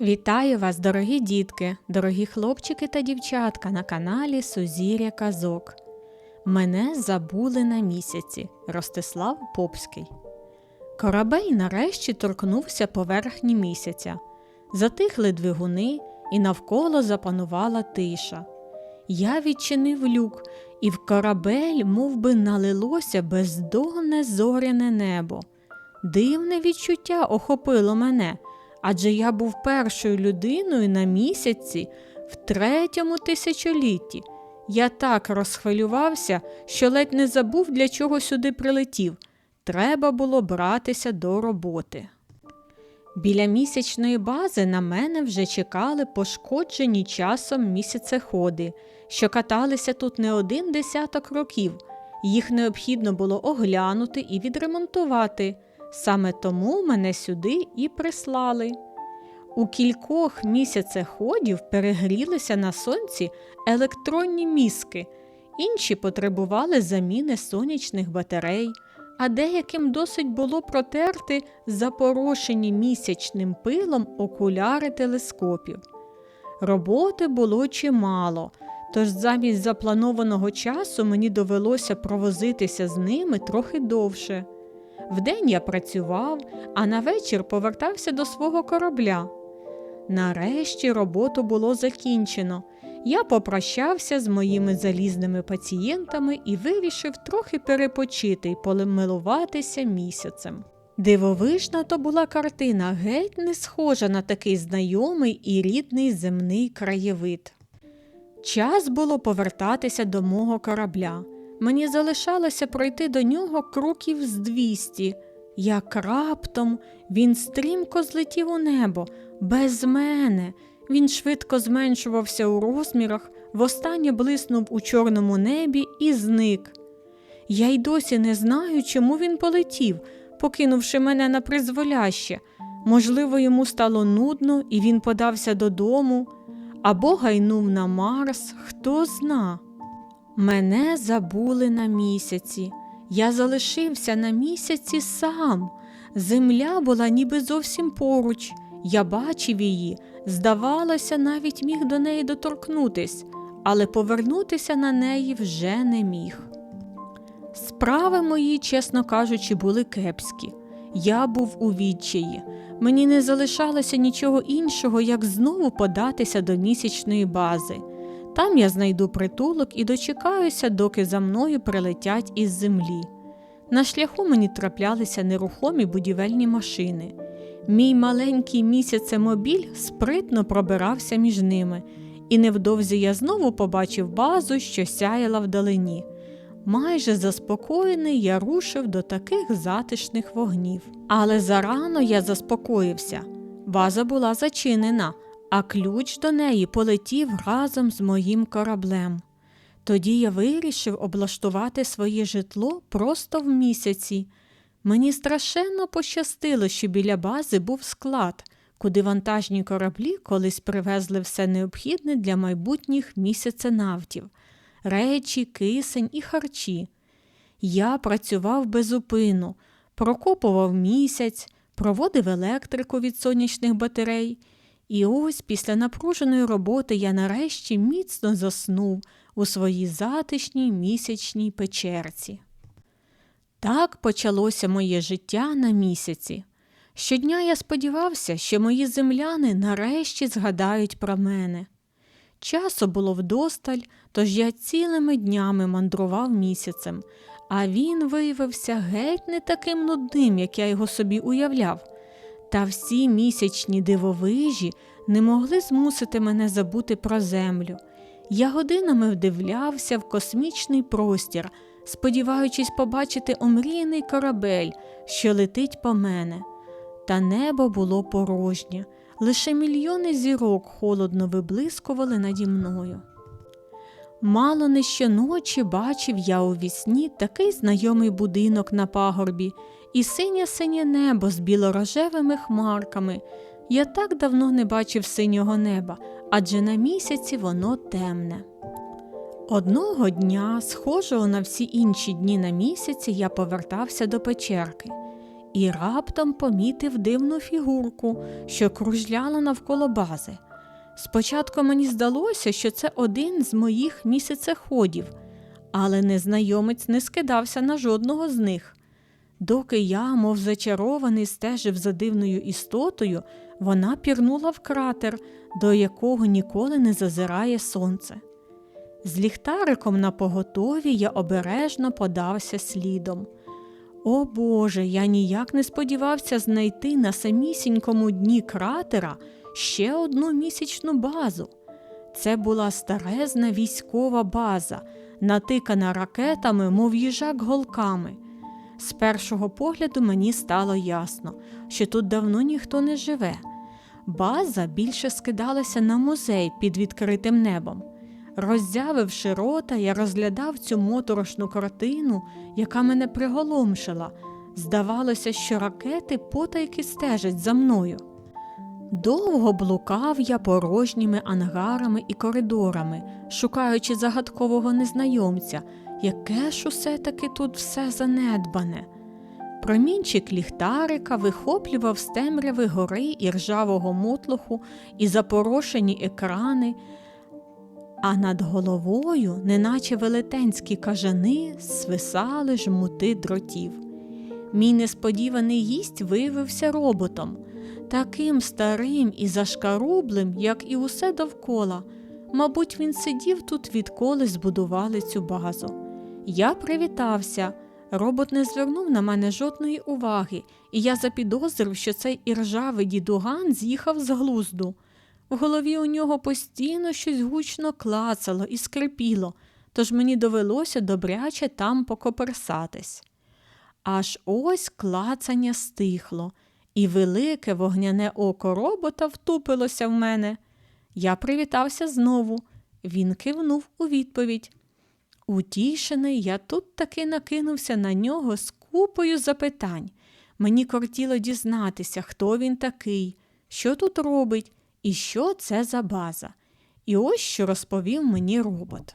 Вітаю вас, дорогі дітки, дорогі хлопчики та дівчатка на каналі Сузір'я Казок. Мене забули на місяці Ростислав Попський. Корабель нарешті торкнувся поверхні місяця. Затихли двигуни, і навколо запанувала тиша. Я відчинив люк, і в корабель мов би, налилося бездонне зоряне небо. Дивне відчуття охопило мене, адже я був першою людиною на місяці в третьому тисячолітті. Я так розхвилювався, що ледь не забув, для чого сюди прилетів. Треба було братися до роботи. Біля місячної бази на мене вже чекали пошкоджені часом місяцеходи, що каталися тут не один десяток років. Їх необхідно було оглянути і відремонтувати. Саме тому мене сюди і прислали. У кількох місяцеходів перегрілися на сонці електронні мізки, інші потребували заміни сонячних батарей, а деяким досить було протерти запорошені місячним пилом окуляри телескопів. Роботи було чимало, тож замість запланованого часу мені довелося провозитися з ними трохи довше. Вдень я працював, а на вечір повертався до свого корабля. Нарешті роботу було закінчено. Я попрощався з моїми залізними пацієнтами і вирішив трохи перепочити й полемилуватися місяцем. Дивовижна то була картина, геть не схожа на такий знайомий і рідний земний краєвид. Час було повертатися до мого корабля. Мені залишалося пройти до нього кроків з двісті, як раптом він стрімко злетів у небо, без мене. Він швидко зменшувався у розмірах, востаннє блиснув у чорному небі і зник. Я й досі не знаю, чому він полетів, покинувши мене на призволяще. Можливо, йому стало нудно, і він подався додому, або гайнув на Марс, хто зна. Мене забули на місяці. Я залишився на місяці сам. Земля була ніби зовсім поруч. Я бачив її, здавалося, навіть міг до неї доторкнутись, але повернутися на неї вже не міг. Справи мої, чесно кажучи, були кепські. Я був у відчаї. Мені не залишалося нічого іншого, як знову податися до місячної бази. Там я знайду притулок і дочекаюся, доки за мною прилетять із землі. На шляху мені траплялися нерухомі будівельні машини. Мій маленький місяцемобіль спритно пробирався між ними, і невдовзі я знову побачив базу, що сяяла вдалині. Майже заспокоєний я рушив до таких затишних вогнів. Але зарано я заспокоївся. База була зачинена, а ключ до неї полетів разом з моїм кораблем. Тоді я вирішив облаштувати своє житло просто в місяці. Мені страшенно пощастило, що біля бази був склад, куди вантажні кораблі колись привезли все необхідне для майбутніх місяценавтів речі, кисень і харчі. Я працював безупину, прокопував місяць, проводив електрику від сонячних батарей. І ось після напруженої роботи я нарешті міцно заснув у своїй затишній місячній печерці. Так почалося моє життя на місяці. Щодня я сподівався, що мої земляни нарешті згадають про мене. Часу було вдосталь, тож я цілими днями мандрував місяцем, а він виявився геть не таким нудним, як я його собі уявляв. Та всі місячні дивовижі не могли змусити мене забути про землю. Я годинами вдивлявся в космічний простір, сподіваючись побачити омріяний корабель, що летить по мене. Та небо було порожнє, лише мільйони зірок холодно виблискували наді мною. Мало не щоночі бачив я у вісні такий знайомий будинок на пагорбі і синє синє небо з білорожевими хмарками. Я так давно не бачив синього неба, адже на місяці воно темне. Одного дня, схожого на всі інші дні на місяці, я повертався до печерки і раптом помітив дивну фігурку, що кружляла навколо бази. Спочатку мені здалося, що це один з моїх місяцеходів, але незнайомець не скидався на жодного з них. Доки я, мов зачарований, стежив за дивною істотою, вона пірнула в кратер, до якого ніколи не зазирає сонце. З ліхтариком на поготові я обережно подався слідом. О Боже, я ніяк не сподівався знайти на самісінькому дні кратера ще одну місячну базу. Це була старезна військова база, натикана ракетами, мов їжак голками. З першого погляду мені стало ясно, що тут давно ніхто не живе. База більше скидалася на музей під відкритим небом. Роззявивши рота, я розглядав цю моторошну картину, яка мене приголомшила. Здавалося, що ракети потайки стежать за мною. Довго блукав я порожніми ангарами і коридорами, шукаючи загадкового незнайомця, яке ж усе таки тут все занедбане. Промінчик ліхтарика вихоплював з темряви гори і ржавого мотлоху і запорошені екрани, а над головою, неначе велетенські кажани, свисали жмути дротів. Мій несподіваний гість виявився роботом, таким старим і зашкарублим, як і усе довкола. Мабуть, він сидів тут, відколи збудували цю базу. Я привітався. Робот не звернув на мене жодної уваги, і я запідозрив, що цей іржавий дідуган з'їхав з глузду. В голові у нього постійно щось гучно клацало і скрипіло, тож мені довелося добряче там покоперсатись. Аж ось клацання стихло, і велике вогняне око робота втупилося в мене. Я привітався знову. Він кивнув у відповідь. Утішений, я тут таки накинувся на нього з купою запитань. Мені кортіло дізнатися, хто він такий, що тут робить і що це за база. І ось що розповів мені робот.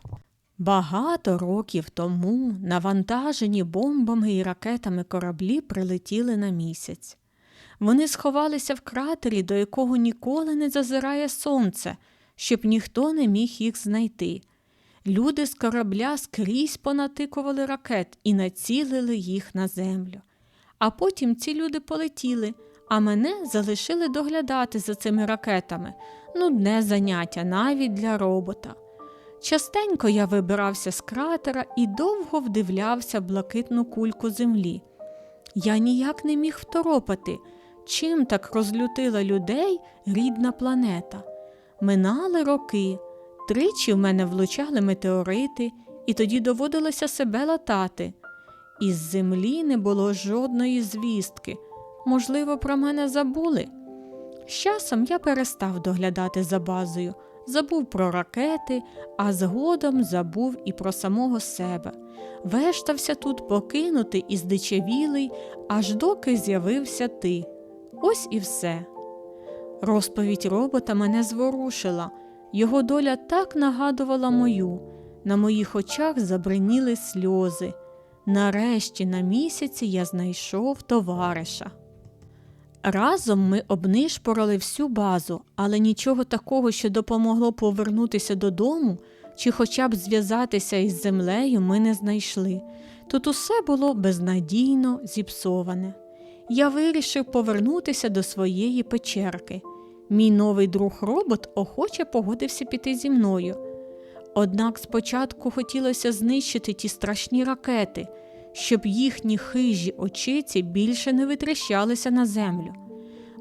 Багато років тому навантажені бомбами і ракетами кораблі прилетіли на місяць. Вони сховалися в кратері, до якого ніколи не зазирає сонце, щоб ніхто не міг їх знайти. Люди з корабля скрізь понатикували ракет і націлили їх на землю. А потім ці люди полетіли, а мене залишили доглядати за цими ракетами нудне заняття навіть для робота. Частенько я вибирався з кратера і довго вдивлявся в блакитну кульку землі. Я ніяк не міг второпати, чим так розлютила людей рідна планета. Минали роки. Тричі в мене влучали метеорити, і тоді доводилося себе латати. Із землі не було жодної звістки. Можливо, про мене забули. З часом я перестав доглядати за базою, забув про ракети, а згодом забув і про самого себе. Вештався тут покинутий і здичавілий, аж доки з'явився ти. Ось і все. Розповідь робота мене зворушила. Його доля так нагадувала мою, на моїх очах забриніли сльози. Нарешті на місяці я знайшов товариша. Разом ми обнишпорили всю базу, але нічого такого, що допомогло повернутися додому чи хоча б зв'язатися із землею, ми не знайшли. Тут усе було безнадійно зіпсоване. Я вирішив повернутися до своєї печерки. Мій новий друг робот охоче погодився піти зі мною. Однак спочатку хотілося знищити ті страшні ракети, щоб їхні хижі очиці більше не витріщалися на землю.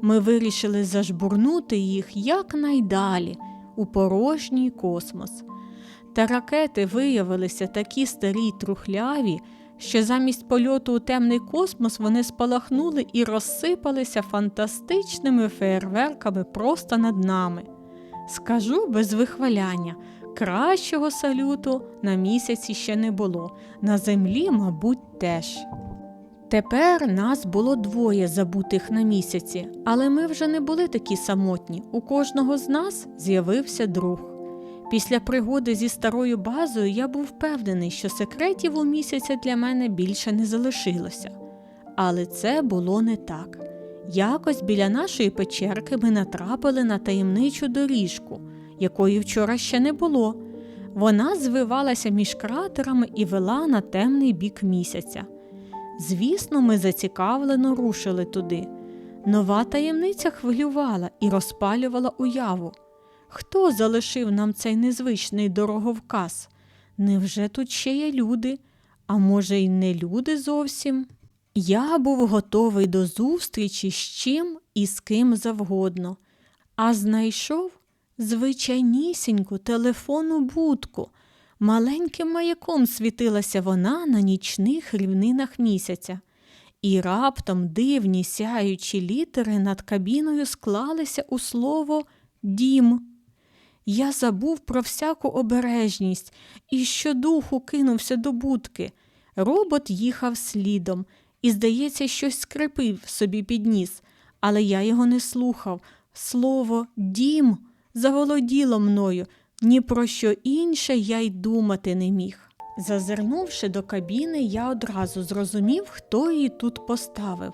Ми вирішили зажбурнути їх якнайдалі у порожній космос. Та ракети виявилися такі старі й трухляві, що замість польоту у темний космос вони спалахнули і розсипалися фантастичними феєрверками просто над нами. Скажу без вихваляння, кращого салюту на місяці ще не було, на землі, мабуть, теж. Тепер нас було двоє забутих на місяці, але ми вже не були такі самотні. У кожного з нас з'явився друг. Після пригоди зі старою базою я був впевнений, що секретів у місяця для мене більше не залишилося. Але це було не так. Якось біля нашої печерки ми натрапили на таємничу доріжку, якої вчора ще не було. Вона звивалася між кратерами і вела на темний бік місяця. Звісно, ми зацікавлено рушили туди. Нова таємниця хвилювала і розпалювала уяву. Хто залишив нам цей незвичний дороговказ? Невже тут ще є люди, а може, й не люди зовсім? Я був готовий до зустрічі з чим і з ким завгодно, а знайшов звичайнісіньку телефонну будку. Маленьким маяком світилася вона на нічних рівнинах місяця, і раптом дивні сяючі літери над кабіною склалися у слово дім. Я забув про всяку обережність і щодуху кинувся до будки. Робот їхав слідом і, здається, щось скрипив собі під ніс, але я його не слухав. Слово дім заволоділо мною, ні про що інше я й думати не міг. Зазирнувши до кабіни, я одразу зрозумів, хто її тут поставив.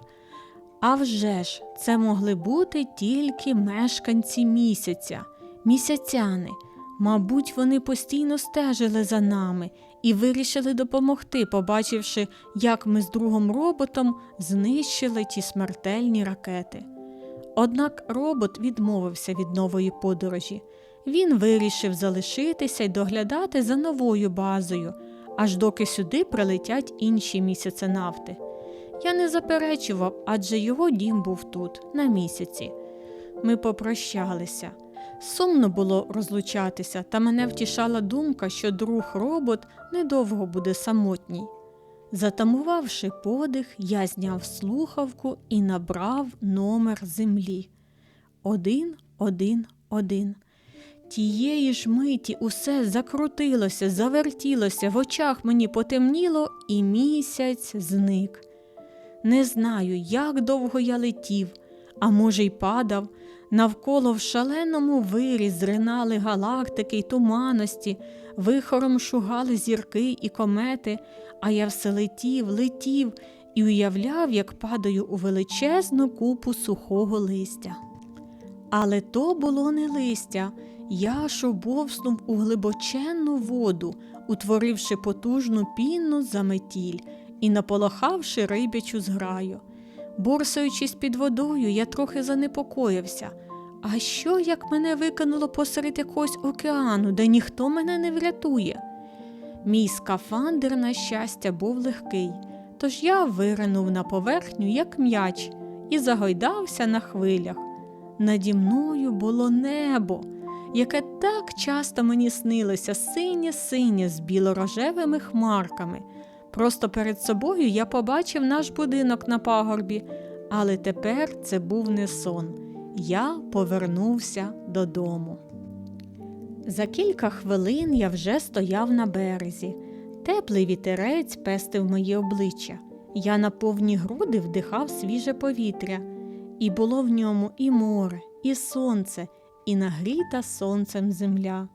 А вже ж, це могли бути тільки мешканці місяця, місяцяни. Мабуть, вони постійно стежили за нами і вирішили допомогти, побачивши, як ми з другом роботом знищили ті смертельні ракети. Однак робот відмовився від нової подорожі. Він вирішив залишитися й доглядати за новою базою, аж доки сюди прилетять інші місяценавти. Я не заперечував, адже його дім був тут, на місяці. Ми попрощалися. Сумно було розлучатися, та мене втішала думка, що друг робот недовго буде самотній. Затамувавши подих, я зняв слухавку і набрав номер землі. Один, один, один. Тієї ж миті усе закрутилося, завертілося, в очах мені потемніло, і місяць зник. Не знаю, як довго я летів, а може, й падав. Навколо в шаленому вирі зринали галактики й туманності, вихором шугали зірки і комети, а я все летів, летів і уявляв, як падаю у величезну купу сухого листя. Але то було не листя, я шобовснув у глибоченну воду, утворивши потужну пінну заметіль і наполохавши рибячу зграю. Борсаючись під водою, я трохи занепокоївся. А що, як мене викинуло посеред якогось океану, де ніхто мене не врятує? Мій скафандр, на щастя, був легкий, тож я виринув на поверхню, як м'яч, і загойдався на хвилях. Наді мною було небо, яке так часто мені снилося синє-синє з білорожевими хмарками. Просто перед собою я побачив наш будинок на пагорбі, але тепер це був не сон. Я повернувся додому. За кілька хвилин я вже стояв на березі. Теплий вітерець пестив моє обличчя. Я на повні груди вдихав свіже повітря, і було в ньому і море, і сонце, і нагріта сонцем земля.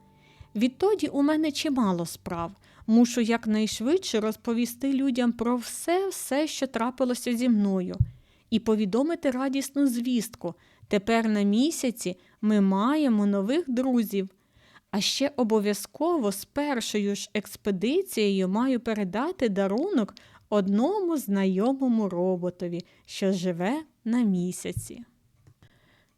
Відтоді у мене чимало справ. Мушу якнайшвидше розповісти людям про все, все, що трапилося зі мною, і повідомити радісну звістку. Тепер на місяці ми маємо нових друзів. А ще обов'язково з першою ж експедицією маю передати дарунок одному знайомому роботові, що живе на місяці.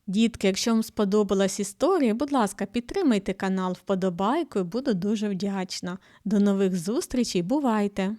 Дітки, якщо вам сподобалась історія, будь ласка, підтримайте канал вподобайкою, буду дуже вдячна. До нових зустрічей, бувайте!